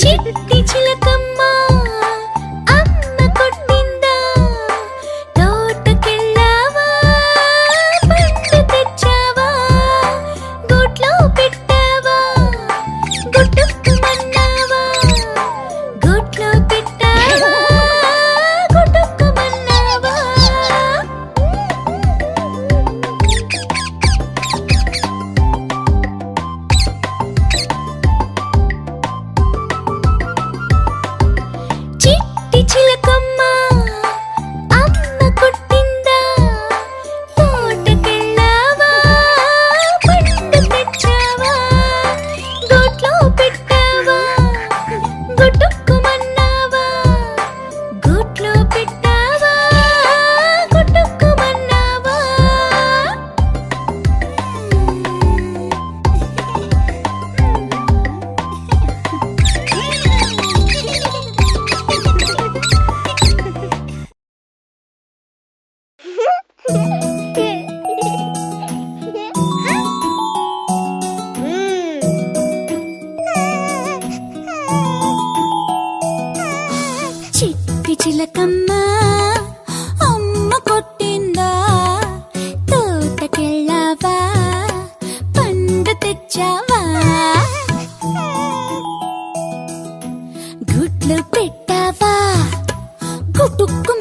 cheat పండు గుడ్లు పెట్టావా? గుట్టుకు